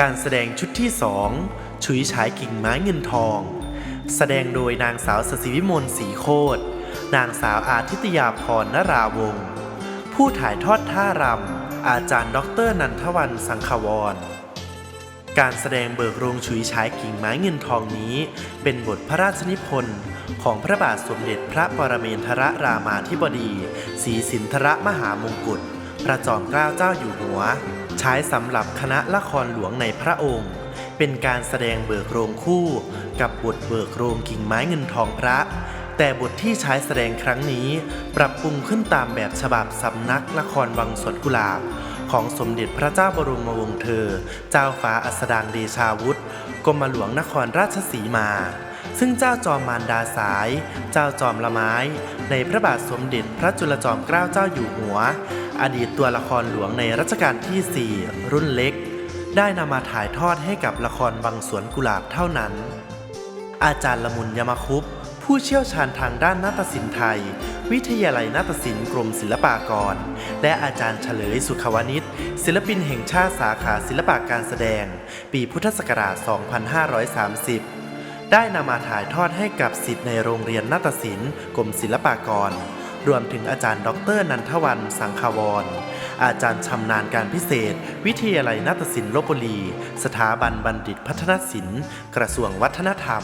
การแสดงชุดที่สองฉุยฉายกิ่งไม้เงินทอง แสดงโดยนางสาวสศิวิมลศรีโคตรนางสาวอาทิตยาพรนราวงศ์ผู้ถ่ายทอดท่ารำอาจารย์ดรนันทวันสังขวร การแสดงเบิกโรงฉุยฉายกิ่งไม้เงินทองนี้ เป็นบทพระราชนิพนธ์ของพระบาทสมเด็จพระปรเมนทรรามาธิบดีศรีสินทรมหามงกุฎ พระจอมเกล้าเจ้าอยู่หัว ใช้สำหรับคณะละครหลวงในพระองค์ เป็นการแสดงเบิกโรงคู่ กับบทเบิกโรงกิ่งไม้เงินทองพระ แต่บทที่ใช้แสดงครั้งนี้ ปรับปรุงขึ้นตามแบบฉบับสำนักละครวังสวนกุหลาบ ของสมเด็จพระเจ้าบรมวงศ์เธอ เจ้าฟ้าอัสดางเดชาวุธกรมหลวงนครราชสีมาซึ่งเจ้าจอมมารดาสาย เจ้าจอมละไม้ ในพระบาทสมเด็จพระจุลจอมเกล้าเจ้าอยู่หัว อดีตตัวละครหลวงในรัชกาลที่ 4 รุ่นเล็ก ได้นำมาถ่ายทอดให้กับละครวังสวนกุหลาบเท่านั้น อาจารย์ละมุนยมาคุปผู้เชี่ยวชาญทางด้านนาฏศิลป์ไทย วิทยาลัยนาฏศิลป์กรมศิลปากร และอาจารย์เฉลยสุขวณิชศิลปินแห่งชาติสาขาศิลปะการแสดง ปีพุทธศักราช 2530 ได้นำมาถ่ายทอดให้กับศิษย์ในโรงเรียนนาฏศิลป์กรมศิลปากร รวมถึงอาจารย์ ดรนันทวันสังขาวร อาจารย์ชำนาญการพิเศษ วิทยาลัยนาฏศิลป์ลบบุรี สถาบันบัณฑิตพัฒนศิลป์ กระทรวงวัฒนธรรม